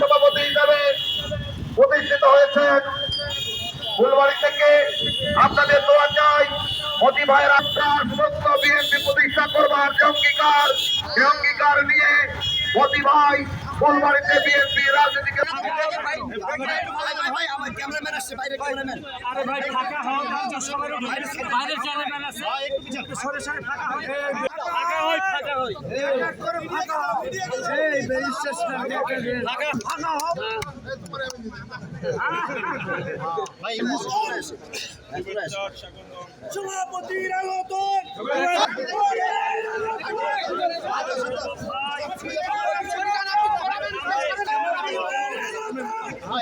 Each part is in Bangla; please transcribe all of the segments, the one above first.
সভাপতি হিসাবে প্রতিষ্ঠিত হয়েছেন। ফুলবাড়ি থেকে আপনাদের দোয়া চাই মোদি ভাইয়ের সন্ত্রাস মুক্ত বিএনপি প্রতিষ্ঠা করবার যে অঙ্গীকার অঙ্গীকার নিয়ে মোদি ভাই ফুলবাড়িতে বিএনপি রাজনীতিকে আরে ভাই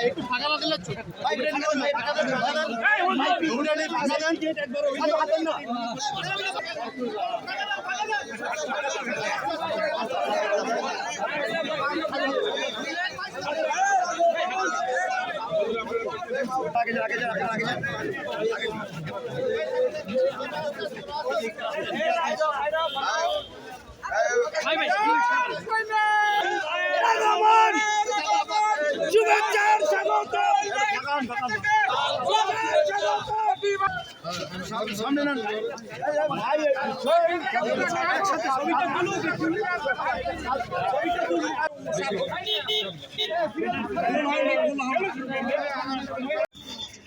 একটু ফাঁকা ফাঁকা ফাঁকা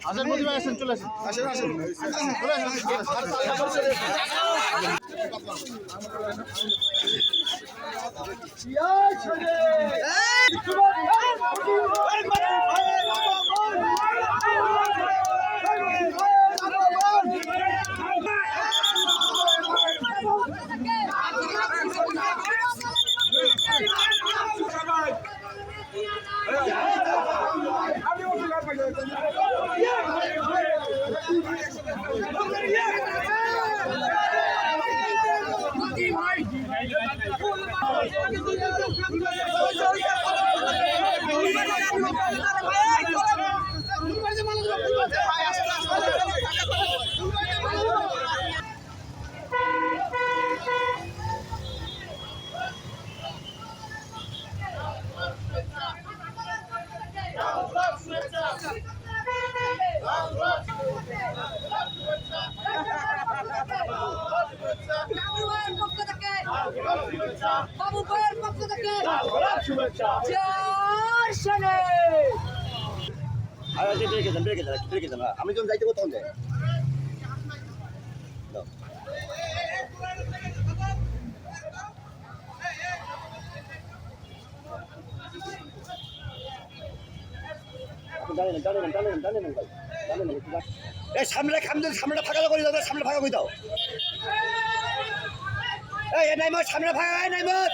আসেন মোদি ভাই আসেন চলে আসেন আসেন। আসেন চলে আসেন বাবু ভাইয়ের পক্ষ থেকে জয় শনি আমি যখন যাইতে তখন যাই। সামনে খামলে সামনেটা ফাঁকা করে দাও সামনে ফাঁকা করে দাও। এই নাইমত সামনে ফাঁকা নাইমত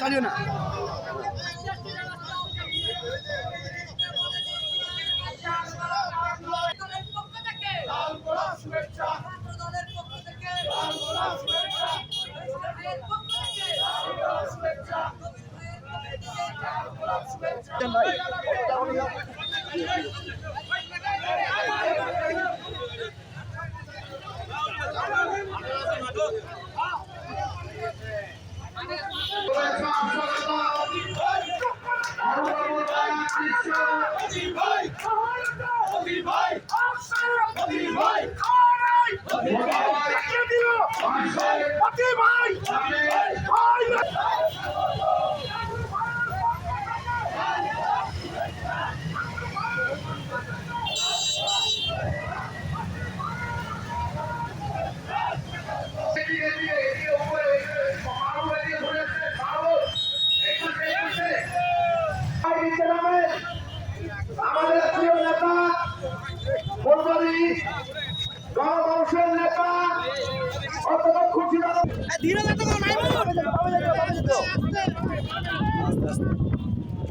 তুমি টানিও না বিশ্ব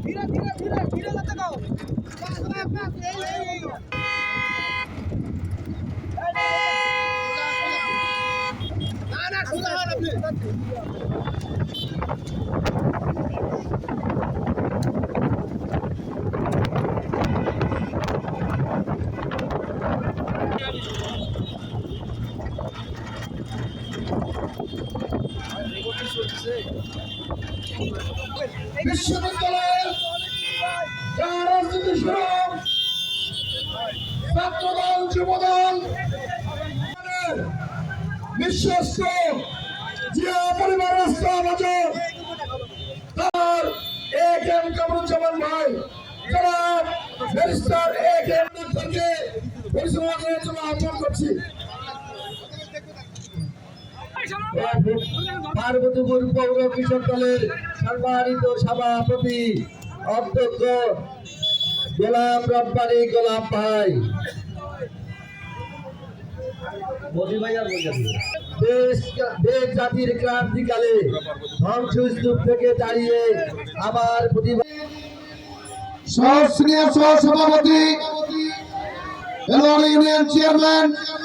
ধীরে ধীরে ধীরে ধীরে না না সোজা হন আপনি বিশ্ববিদ্যালয়ের যারা রাজনীতি শুরু ছাত্রদল যুবদল বিশ্বস্ত জিয়া পরিবার তার এক এম কামরুজ্জামান ভাই সভাপতি অধ্যক্ষ গোলাম রব্বানি গোলাম ভাই। দেশ জাতির ক্রান্তিকালে ধ্বংসস্তূপ থেকে দাঁড়িয়ে আমার প্রতিবাদ সহ সভাপতি ইউনিয়ন চেয়ারম্যান